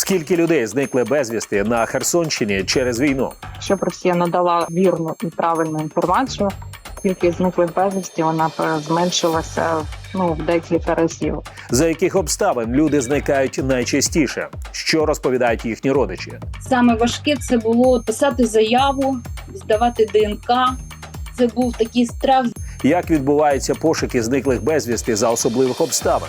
Скільки людей зникли безвісти на Херсонщині через війну? Щоб Росія надала вірну і правильну інформацію, кількість зниклих безвісті вона б зменшилася ну в декілька разів. За яких обставин люди зникають найчастіше? Що розповідають їхні родичі? Саме важке це було писати заяву, здавати ДНК. Це був такий страх. Як відбуваються пошуки зниклих безвісти за особливих обставин?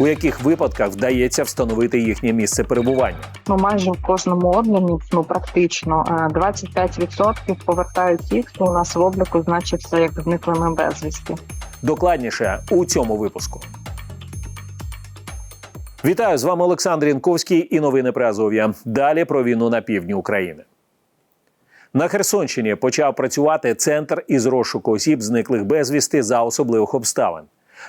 У яких випадках вдається встановити їхнє місце перебування? Ну майже в кожному обміні, ну практично е, 25% повертають ті, хто у нас в обліку значився як зниклими безвісті. Докладніше у цьому випуску. Вітаю з вами Олександр Янковський і новини про Азов'я. Далі про війну на півдні України. На Херсонщині почав працювати центр із розшуку осіб, зниклих безвісти за особливих обставин.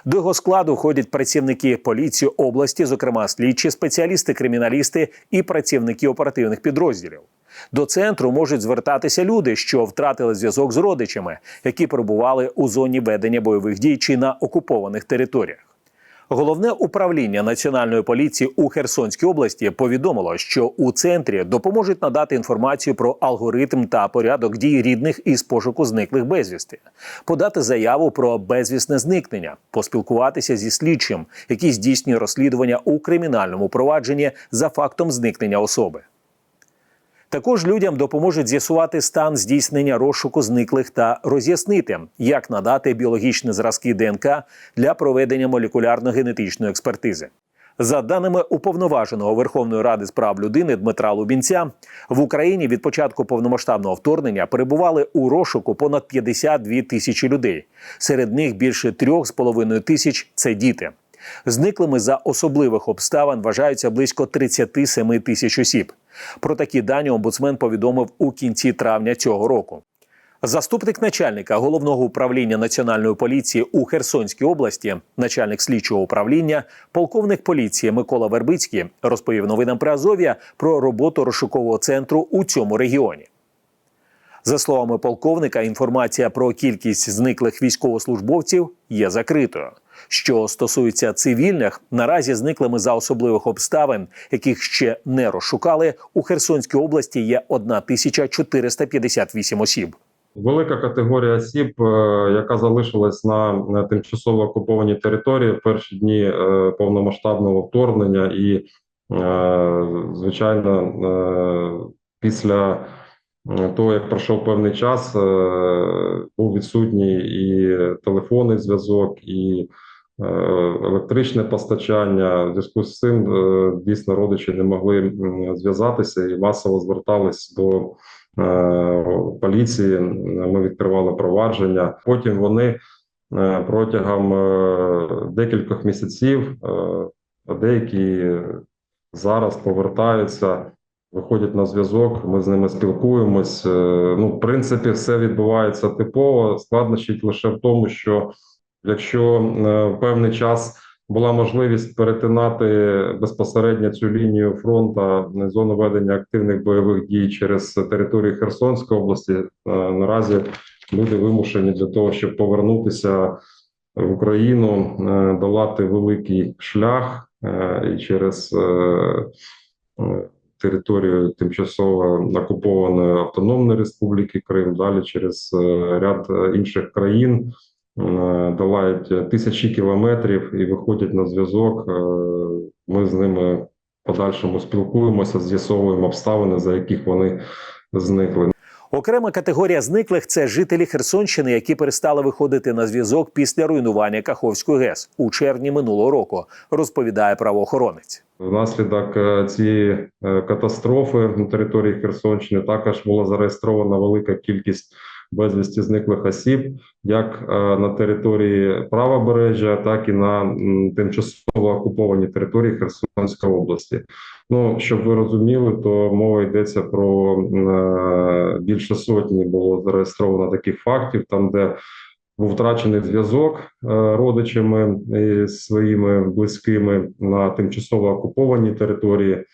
До його складу входять працівники поліції області, зокрема слідчі, спеціалісти, криміналісти і працівники оперативних підрозділів. До центру можуть звертатися люди, що втратили зв'язок з родичами, які перебували у зоні ведення бойових дій чи на окупованих територіях. Головне управління національної поліції у Херсонській області повідомило, що у центрі допоможуть надати інформацію про алгоритм та порядок дій рідних із пошуку зниклих безвісти, подати заяву про безвісне зникнення, поспілкуватися зі слідчим, який здійснює розслідування у кримінальному провадженні за фактом зникнення особи. Також людям допоможуть з'ясувати стан здійснення розшуку зниклих та роз'яснити, як надати біологічні зразки ДНК для проведення молекулярно-генетичної експертизи. За даними уповноваженого Верховної Ради з прав людини Дмитра Лубінця, в Україні від початку повномасштабного вторгнення перебували у розшуку понад 52 тисячі людей. Серед них більше 3,5 тисяч це діти. Зниклими за особливих обставин вважаються близько 37 тисяч осіб. Про такі дані омбудсмен повідомив у кінці травня цього року. Заступник начальника головного управління національної поліції у Херсонській області, начальник слідчого управління, полковник поліції Микола Вербицький розповів новинам при Азов'я про роботу розшукового центру у цьому регіоні. За словами полковника, інформація про кількість зниклих військовослужбовців є закритою. Що стосується цивільних, наразі зниклими за особливих обставин, яких ще не розшукали, у Херсонській області є 1458 осіб. Велика категорія осіб, е, яка залишилась на тимчасово окупованій території в перші дні е, повномасштабного вторгнення, і, е, звичайно, після того, як пройшов певний час, був відсутній і телефонний зв'язок, і електричне постачання. В зв'язку з цим е, дійсно родичі не могли зв'язатися і масово звертались до. Е, поліції. Ми відкривали провадження. Потім вони е, протягом е, декількох місяців, е, деякі зараз повертаються, виходять на зв'язок. Ми з ними спілкуємось. Е, Ну, в принципі, все відбувається типово. Складнощі лише в тому, що якщо е, в певний час була можливість перетинати безпосередньо цю лінію фронту на зону ведення активних бойових дій через територію Херсонської області. Е, Наразі люди вимушені для того, щоб повернутися в Україну, е, долати великий шлях е, і через е, е, територію тимчасово окупованої Автономної Республіки Крим, далі через е, ряд е, інших країн е, долають тисячі кілометрів і виходять на зв'язок. Е, Ми з ними в подальшому спілкуємося, з'ясовуємо обставини, за яких вони зникли. Окрема категорія зниклих це жителі Херсонщини, які перестали виходити на зв'язок після руйнування Каховської ГЕС у червні минулого року, розповідає правоохоронець. Внаслідок е, цієї е, катастрофи на території Херсонщини також була зареєстрована велика кількість безвісті зниклих осіб, як е, на території правобережжя, так і на тимчасово окупованій території Херсонської області. Ну щоб ви розуміли, то мова йдеться про е, більше сотні було зареєстровано таких фактів, там де був втрачений зв'язок е, родичами і своїми близькими на тимчасово окупованій території.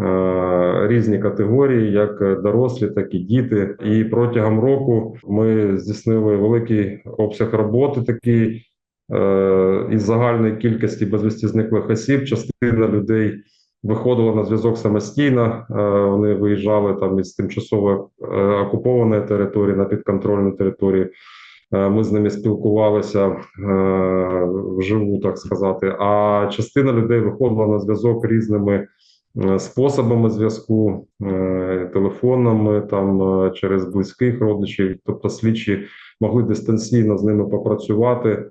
Е, Різні категорії, як дорослі, так і діти. І протягом року ми здійснили великий обсяг роботи. Такий е, із загальної кількості безвісті зниклих осіб. Частина людей виходили на зв'язок самостійно. Е, Вони виїжджали там із тимчасово окупованої території на підконтрольну територію. Ми з ними спілкувалися вживу, так сказати. А частина людей виходила на зв'язок різними способами зв'язку, е, телефонами, там е, через близьких родичів. Тобто слідчі могли дистанційно з ними попрацювати, е,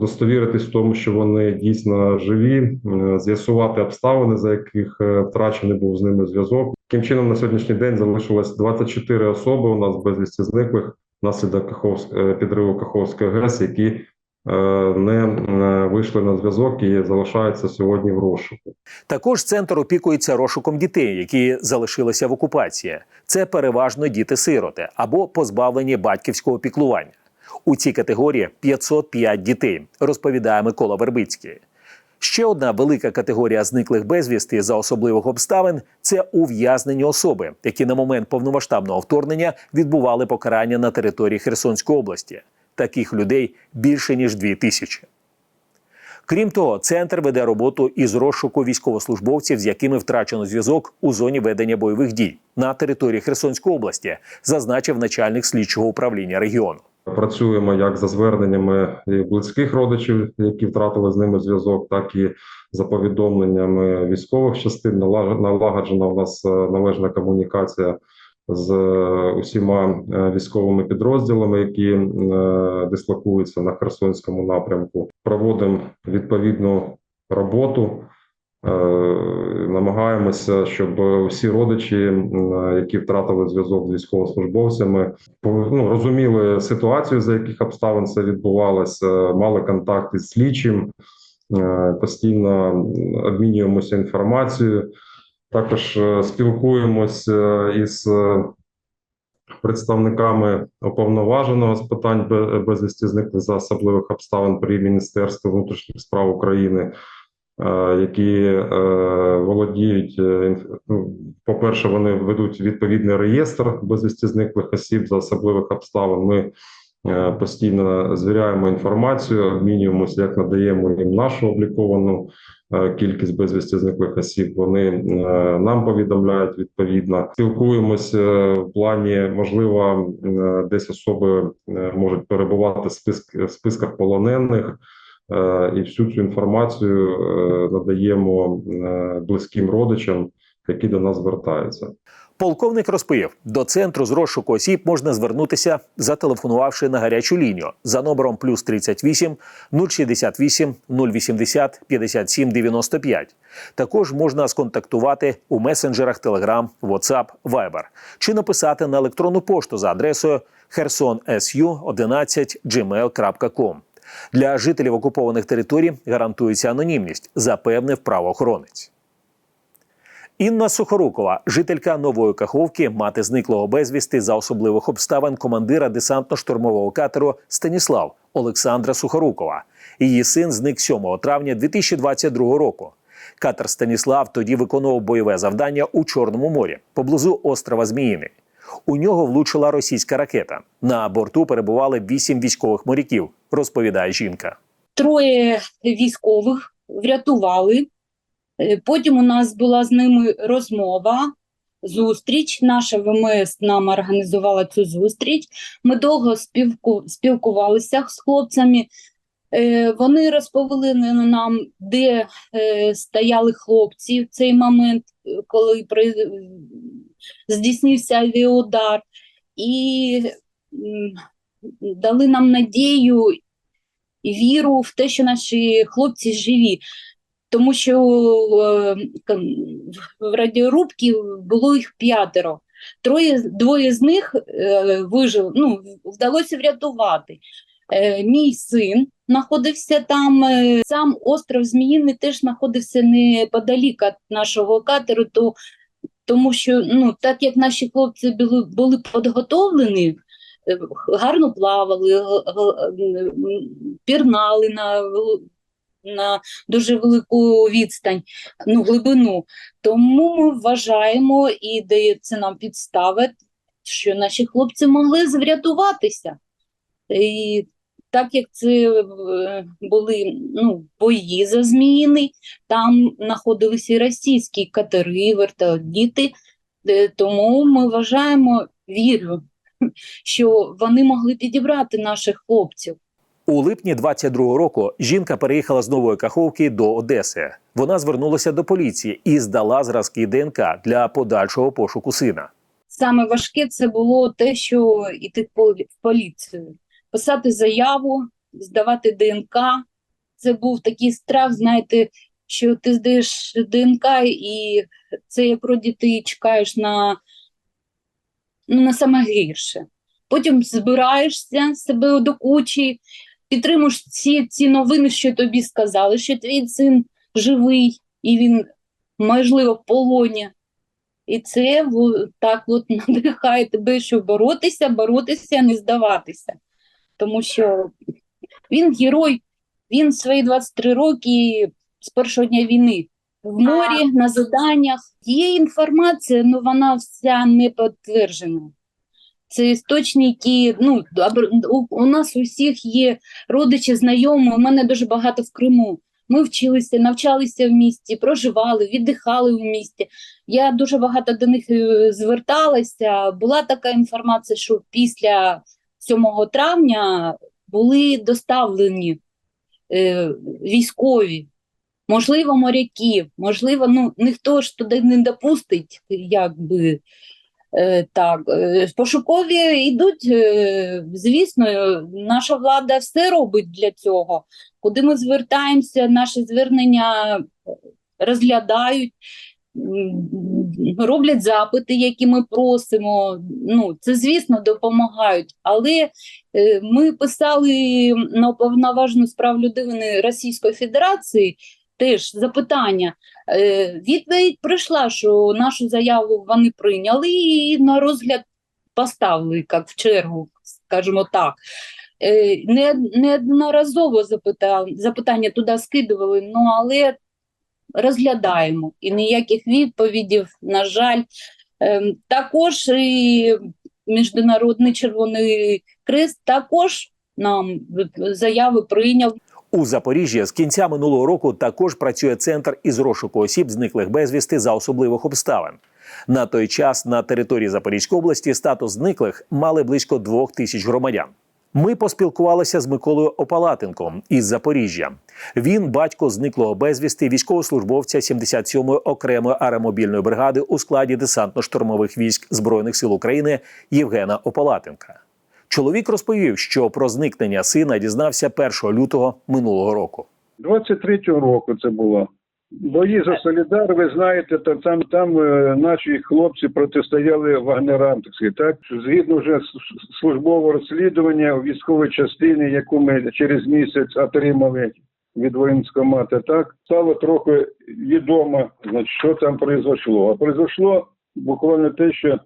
достовіритись в тому, що вони дійсно живі, е, з'ясувати обставини, за яких е, втрачений був з ними зв'язок. Таким чином, на сьогоднішній день залишилось 24 особи у нас безвісті зниклих внаслідок Каховськ... е, підриву Каховської ГЕС, які е, не е, вийшли на зв'язок і залишаються сьогодні в розшуку. Також центр опікується розшуком дітей, які залишилися в окупації. Це переважно діти-сироти або позбавлені батьківського піклування. У цій категорії 505 дітей, розповідає Микола Вербицький. Ще одна велика категорія зниклих безвісти за особливих обставин це ув'язнені особи, які на момент повномасштабного вторгнення відбували покарання на території Херсонської області. Таких людей більше ніж дві тисячі. Крім того, центр веде роботу із розшуку військовослужбовців, з якими втрачено зв'язок у зоні ведення бойових дій на території Херсонської області, зазначив начальник слідчого управління регіону. Працюємо як за зверненнями близьких родичів, які втратили з ними зв'язок, так і за повідомленнями військових частин. Налаг- Налагоджена у нас е, належна комунікація з е, усіма е, військовими підрозділами, які е, дислокуються на Херсонському напрямку. Проводимо відповідну роботу. Намагаємося, щоб усі родичі, які втратили зв'язок з військовослужбовцями, ну, розуміли ситуацію, за яких обставин це відбувалося, мали контакти з слідчим, постійно обмінюємося інформацією. Також е, спілкуємося із е, представниками уповноваженого з питань бе- безвісті зниклих за особливих обставин при Міністерстві внутрішніх справ України. е, Які е, володіють, е, ну, по-перше, вони ведуть відповідний реєстр безвісті зниклих осіб за особливих обставин. Ми е, постійно звіряємо інформацію, обмінюємося, як надаємо їм нашу обліковану е, кількість безвісті зниклих осіб. Вони е, нам повідомляють відповідно. Спілкуємося в плані, можливо, е, десь особи е, можуть перебувати в списк в списках полонених. Е, І всю цю інформацію е, надаємо е, близьким родичам, які до нас звертаються. Полковник розповів, до центру з розшуку осіб можна звернутися, зателефонувавши на гарячу лінію за номером плюс 38 068 080 57 95. Також можна сконтактувати у месенджерах Telegram, WhatsApp, Viber чи написати на електронну пошту за адресою hersonsu11gmail.com. Для жителів окупованих територій гарантується анонімність, запевнив правоохоронець. Інна Сухорукова, жителька Нової Каховки, мати зниклого безвісти за особливих обставин командира десантно-штурмового катеру Станіслав Олександра Сухорукова. Її син зник 7 травня 2022 року. Катер Станіслав тоді виконував бойове завдання у Чорному морі поблизу острова Зміїни. У нього влучила російська ракета. На борту перебували вісім військових моряків, розповідає жінка. Троє військових врятували. Е, Потім у нас була з ними розмова, зустріч. Наша ВМС нам організувала цю зустріч. Ми довго спілку, спілкувалися з хлопцями. Е, Вони розповіли нам, де е, стояли хлопці в цей момент, коли здійснився авіаудар, і дали нам надію і віру в те, що наші хлопці живі. Тому що е, в радіорубці було їх п'ятеро. Троє, двоє з них е, вижили, ну, вдалося врятувати. Е, мій син знаходився там, сам остров Зміїний теж знаходився неподалік від нашого катеру, то, тому що ну, так як наші хлопці були, були підготовлені, гарно плавали, пірнали на, на дуже велику відстань, ну, глибину. Тому ми вважаємо і дається нам підстави, що наші хлопці могли врятуватися. І так як це е, були ну, бої за Зміїний, там знаходилися і російські катери, вертоліти, Е, тому ми вважаємо, вірю, що вони могли підібрати наших хлопців. У липні 22-го року жінка переїхала з Нової Каховки до Одеси. Вона звернулася до поліції і здала зразки ДНК для подальшого пошуку сина. Саме важке це було те, що йти в поліцію, писати заяву, здавати ДНК. Це був такий страх, знаєте, що ти здаєш ДНК, і це як вроді ти чекаєш на, ну, на саме гірше. Потім збираєшся себе до кучі, підтримуєш ці, ці новини, що тобі сказали, що твій син живий, і він, можливо, в полоні. І це так от надихає тебе, що боротися, боротися, не здаватися. Тому що він герой, він свої 23 роки з першого дня війни в морі, на заданнях. Є інформація, але вона вся не підтверджена. Це істочники, ну, у, у нас у всіх є родичі, знайомі, у мене дуже багато в Криму. Ми вчилися, навчалися в місті, проживали, віддихали в місті. Я дуже багато до них е, зверталася. Була така інформація, що після 7 травня були доставлені е, військові, можливо, моряки, можливо, ну ніхто ж туди не допустить, якби. Е, так, е, пошукові йдуть, е, звісно, наша влада все робить для цього. Куди ми звертаємося, наші звернення розглядають, роблять запити, які ми просимо. Ну, це, звісно, допомагають. Але ми писали на уповноважену справ людини Російської Федерації теж запитання. Е, Відповідь прийшла, що нашу заяву вони прийняли і на розгляд поставили, як в чергу, скажімо так. Е, Не, неодноразово запита, запитання туди скидували, ну але розглядаємо. І ніяких відповідей, на жаль. Ем, Також і Міжнародний Червоний Хрест також нам заяви прийняв. У Запоріжжі з кінця минулого року також працює центр із розшуку осіб, зниклих безвісти за особливих обставин. На той час на території Запорізької області статус зниклих мали близько двох тисяч громадян. Ми поспілкувалися з Миколою Опалатенком із Запоріжжя. Він батько зниклого безвісти військовослужбовця 77-ї окремої аеромобільної бригади у складі десантно-штурмових військ Збройних сил України Євгена Опалатенка. Чоловік розповів, що про зникнення сина дізнався 1 лютого минулого року. 23-го року це було. Бої за Солідар, ви знаєте, то там, там е, наші хлопці протистояли вагнерам, так так? Згідно вже службового розслідування у військовій частині, яку ми через місяць отримали від воєнкомата, так, стало трохи відомо, значить, що там произошло. А произошло буквально те, що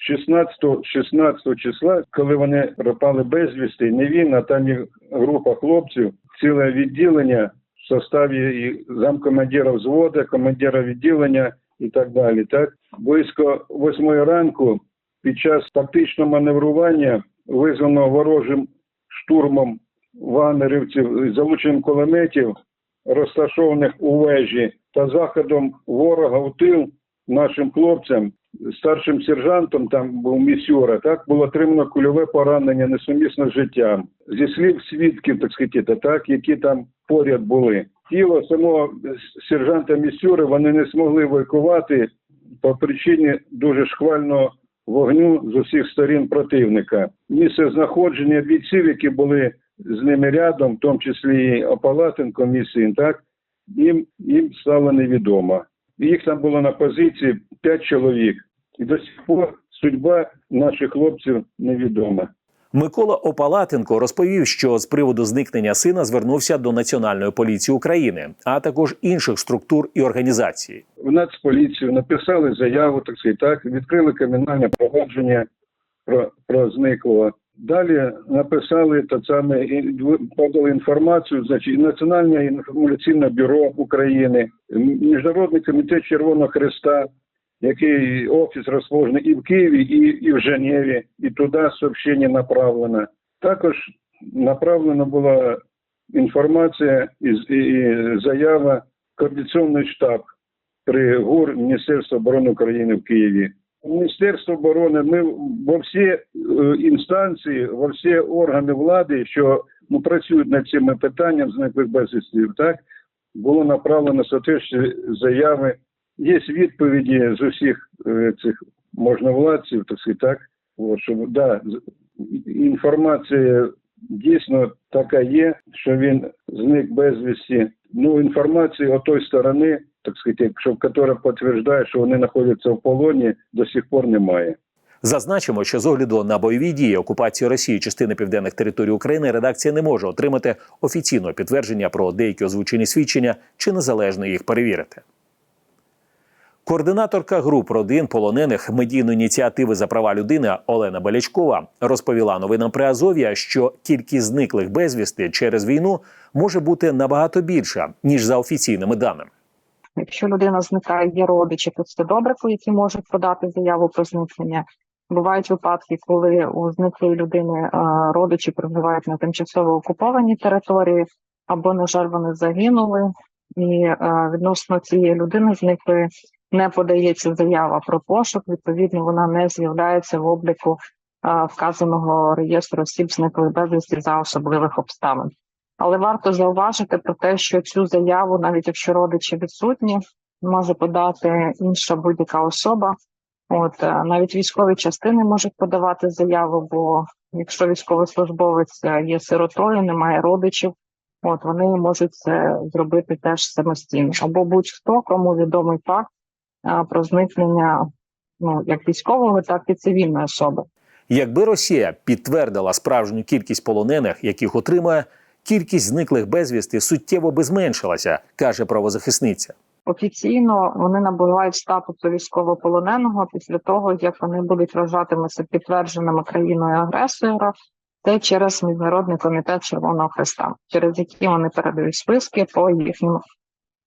16, 16 числа, коли вони пропали безвісти, не він, а там група хлопців, ціле відділення в составі і замкомандира взводу, командира відділення і так далі. Так близько восьмої ранку під час тактичного маневрування, визваного ворожим штурмом вагнерівців з залученням кулеметів, розташованих у вежі, та заходом ворога в тил нашим хлопцям, старшим сержантом, там був місюра, так було отримано кульове поранення несумісно з життям. Зі слів свідків, так сказати, так, які там поряд були. Тіло самого сержанта місюри вони не змогли евакувати по причині дуже шквального вогню з усіх сторін противника. Місце знаходження бійців, які були з ними рядом, в тому числі і Опалатенко, мій так їм, їм стало невідомо. Їх там було на позиції 5 чоловік. І до сих пор судьба наших хлопців невідома. Микола Опалатенко розповів, що з приводу зникнення сина звернувся до Національної поліції України, а також інших структур і організацій. В Нацполіцію написали заяву, так сказати, так, відкрили кримінальне провадження про, про зниклого. Далі написали те саме подали інформацію, значить, Національне інформаційне бюро України, Міжнародний комітет Червоного Христа, який офіс розположений і в Києві, і, і в Женеві, і туди сообщення направлено. Також направлена була інформація і, і заява координаційний штаб при ГУР Міністерства оборони України в Києві. Міністерство оборони, ми во всі е, інстанції, во всі органи влади, що ну, працюють над цими питаннями зниклих безвісти, так було направлено соответствуючі заяви. Є відповіді з усіх е, цих можновладців, так сказати, так. Що, да, інформація дійсно така є, що він зник безвісті. Ну, інформації от той сторони, так сказати, що, яка підтверджує, що вони знаходяться в полоні, до сих пор немає. Зазначимо, що з огляду на бойові дії окупації Росії частини південних територій України редакція не може отримати офіційного підтвердження про деякі озвучені свідчення чи незалежно їх перевірити. Координаторка груп родин полонених медійної ініціативи за права людини Олена Белячкова розповіла новинам при Азов'я, що кількість зниклих безвісти через війну може бути набагато більша ніж за офіційними даними. Якщо людина зникає, є родичі, то це добре, які можуть подати заяву про зникнення. Бувають випадки, коли у зниклої людини е, родичі проживають на тимчасово окупованій території, або, на жаль, вони загинули, і е, відносно цієї людини зниклої не подається заява про пошук. Відповідно, вона не з'являється в обліку е, вказаного реєстру осіб зниклих безвісті за особливих обставин. Але варто зауважити про те, що цю заяву, навіть якщо родичі відсутні, може подати інша будь-яка особа. От е, навіть військові частини можуть подавати заяву, бо якщо військовослужбовець е, є сиротою, немає родичів, от вони можуть це зробити теж самостійно. Або будь-хто, кому відомий факт е, про зникнення ну як військового, так і цивільної особи. Якби Росія підтвердила справжню кількість полонених, яких отримує, кількість зниклих безвісти суттєво би зменшилася, каже правозахисниця. Офіційно вони набувають статусу військовополоненого після того, як вони будуть вважатимуться підтвердженими країною агресора, це через міжнародний комітет Червоного Хреста, через які вони передають списки по їхнім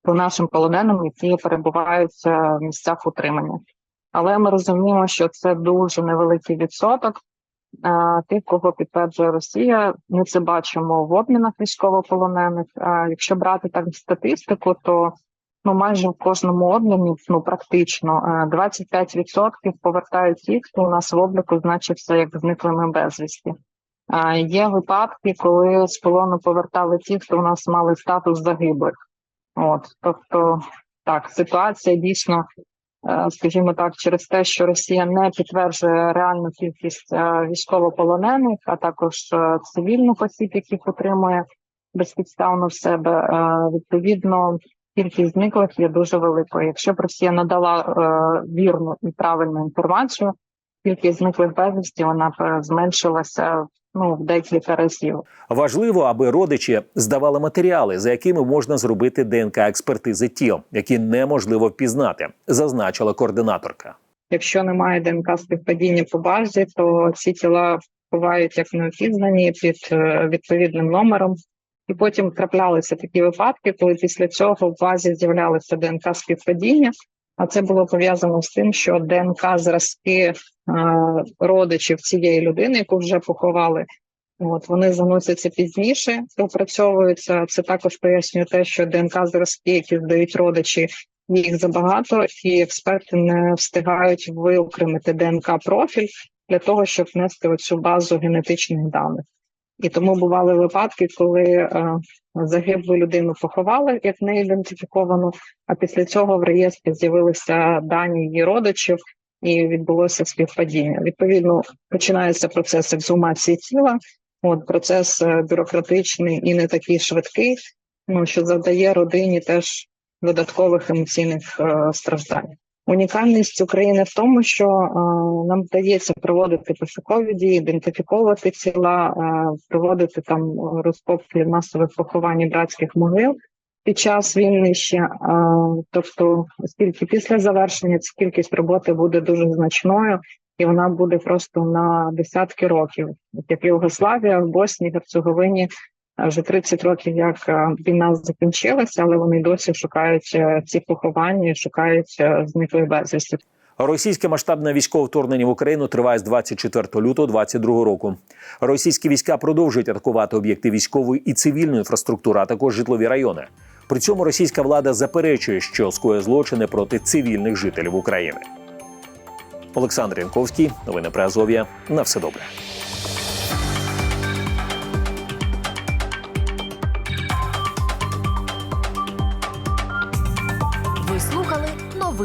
по нашим полоненим, які перебувають е, в місцях утримання. Але ми розуміємо, що це дуже невеликий відсоток. Е, Тих, кого підтверджує Росія, ми це бачимо в обмінах військовополонених. Якщо брати так статистику, то ну майже в кожному обміні, ну практично е, 25% повертають ті, хто у нас в обліку значився як зниклими безвісті. Є випадки, коли з полону повертали ті, хто у нас мали статус загиблих. От, тобто, так, ситуація дійсно, е, скажімо так, через те, що Росія не підтверджує реальну кількість е, військовополонених, а також е, цивільних осіб, яких утримує безпідставно в себе, е, відповідно, кількість зниклих є дуже великою. Якщо б Росія надала е, вірну і правильну інформацію, кількість зниклих безвісті вона б е, зменшилася ну в декілька разів. Важливо, аби родичі здавали матеріали, за якими можна зробити ДНК експертизи тіл, які неможливо впізнати, зазначила координаторка. Якщо немає ДНК співпадіння по базі, то ці тіла бувають як неопізнані під е, відповідним номером. І потім траплялися такі випадки, коли після цього в базі з'являлися ДНК співпадіння. А це було пов'язано з тим, що ДНК зразки е, родичів цієї людини, яку вже поховали, от вони заносяться пізніше, опрацьовуються. Це також пояснює те, що ДНК зразки, які здають родичі, їх забагато, і експерти не встигають виокремити ДНК профіль для того, щоб внести оцю базу генетичних даних. І тому бували випадки, коли е, загиблу людину поховали як не ідентифіковану, а після цього в реєстрі з'явилися дані її родичів і відбулося співпадіння. Відповідно, починається процес ексгумації тіла. От процес е, бюрократичний і не такий швидкий, ну що завдає родині теж додаткових емоційних е, страждань. Унікальність України в тому, що е, нам вдається проводити пошукові дії, ідентифіковувати тіла, е, проводити там розкопки масових поховань і братських могил під час війни ще. Е, тобто, оскільки після завершення ця кількість роботи буде дуже значною, і вона буде просто на десятки років, як Югославія в Боснії, Герцеговині. Вже 30 років, як е, війна закінчилася, але вони досі шукають е, ці поховання, шукають е, зниклих безвісти. Російське масштабне військове вторгнення в Україну триває з 24 лютого 2022 року. Російські війська продовжують атакувати об'єкти військової і цивільної інфраструктури, а також житлові райони. При цьому російська влада заперечує, що скоє злочини проти цивільних жителів України. Олександр Янковський, новини Азов'я. На все добре.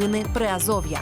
Новини Приазов'я.